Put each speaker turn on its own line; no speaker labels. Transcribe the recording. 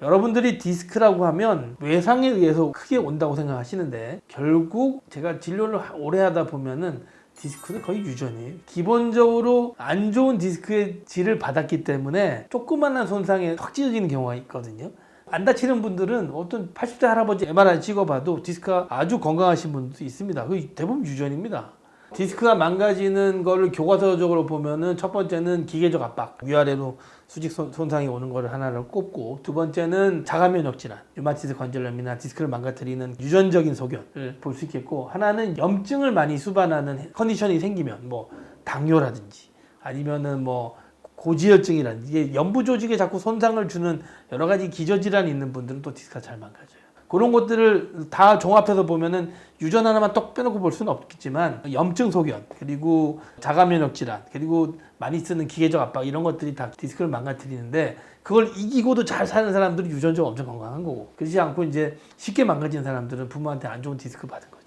여러분들이 디스크라고 하면 외상에 의해서 크게 온다고 생각하시는데 결국 제가 진료를 하- 오래 하다 보면은 디스크는 거의 유전이에요. 기본적으로 안 좋은 디스크의 질을 받았기 때문에 조그만한 손상에 확 찢어지는 경우가 있거든요. 안 다치는 분들은 어떤 80대 할아버지 MRI 찍어봐도 디스크가 아주 건강하신 분도 있습니다. 그 대부분 유전입니다. 디스크가 망가지는 거를 교과서적으로 보면은 첫 번째는 기계적 압박, 위아래로 수직 손- 손상이 오는 거를 하나를 꼽고 두 번째는 자가 면역 질환, 류마티스 관절염이나 디스크를 망가뜨리는 유전적인 소견을 볼 수 있겠고 하나는 염증을 많이 수반하는 컨디션이 생기면 뭐 당뇨라든지 아니면은 뭐 고지혈증이라든지 이게 연부 조직에 자꾸 손상을 주는 여러 가지 기저질환이 있는 분들은 또 디스크가 잘 망가져요. 그런 것들을 다 종합해서 보면은 유전 하나만 똑 빼놓고 볼 수는 없겠지만 염증 소견 그리고 자가 면역 질환 그리고 많이 쓰는 기계적 압박 이런 것들이 다 디스크를 망가뜨리는데 그걸 이기고도 잘 사는 사람들은 유전적으로 엄청 건강한 거고 그렇지 않고 이제 쉽게 망가진 사람들은 부모한테 안 좋은 디스크 받은 거죠.